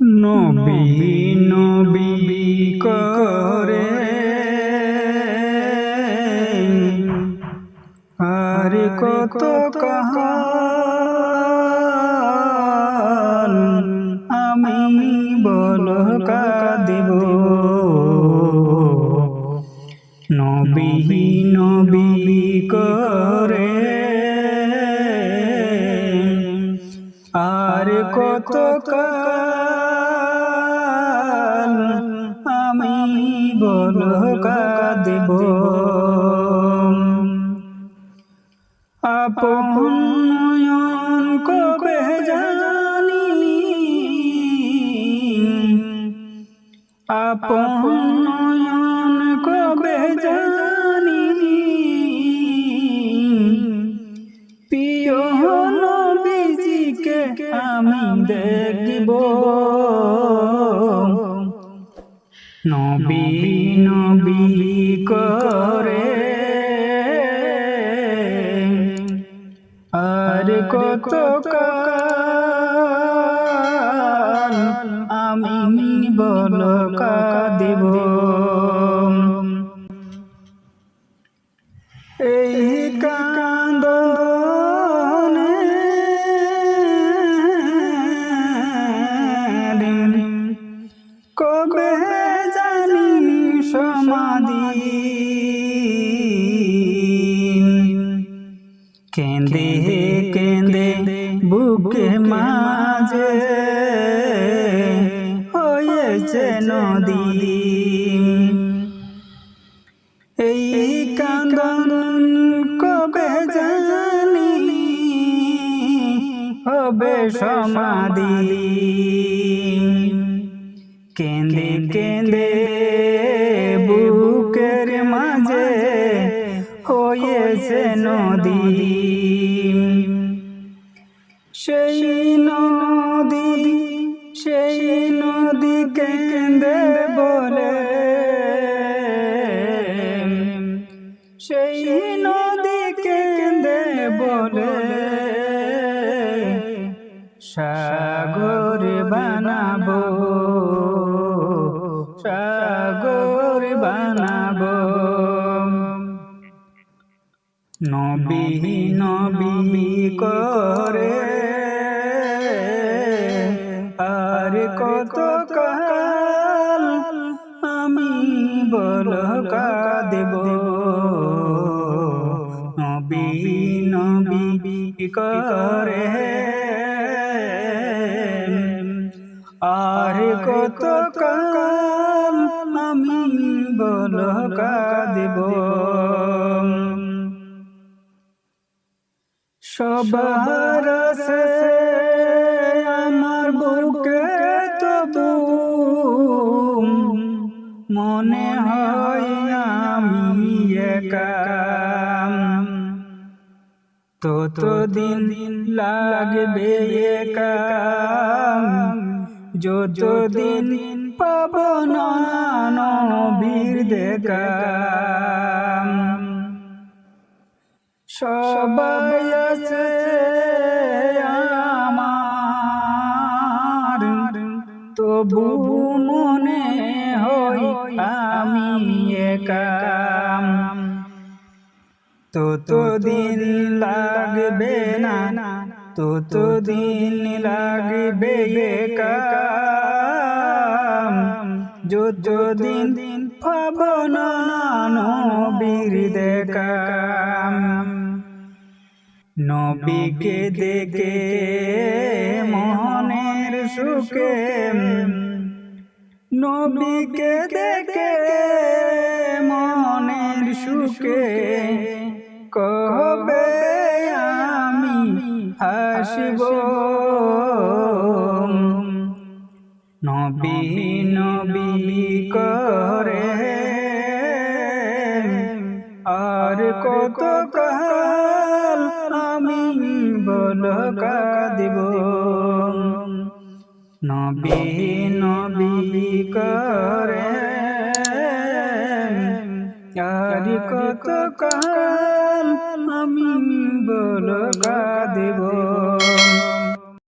নবী নবী করে। আর কত কাহান আমি বল কাঁদিব। নবী নবী করে। আর কত কাল কাঁদিব আপন নয়ন কবে জানি। আপন কবে জানি। প্রিয় নবীজিকে আমি দেখব। নবী নবী করে। আর কত আমি বল কাঁদিব কেঁদে কেঁদে, বুকে মাঝে হয়েছে নদী এই কান্দন কবে জানি হবে সমাধি কেঁদে কেঁদে, বুকের মাঝে হয়েছে নদী সেই নদী সেই নদী কেন্দ্রে বলে। সেই নদী কেন্দ্রে বলে। সাগর বানাবো নবী নবী করে। আর কত কাল আমি বল কাঁদেব? নবী নবী করে। আর কত কাল আমি বল কাঁদেব? সবার আমার বুকে তবু মনে হয় আমি একা। তত দিন লাগবে একা। যত দিন পাব না নবীর দেখা। সবাই আছে আমার। তবু মনে হই আমি একা। তত দিন লাগবে না তত দিন লাগবে একা। যত দিন পাব না, নবীর দেখা। নবীকে দেখে মনের সুখে, নবীকে দেখে মনের সুখে, কবে আমি হাসব? নবী নবী করে, আর কত বল কাঁদিব নবী নবী করে আর কত কাল আমি বল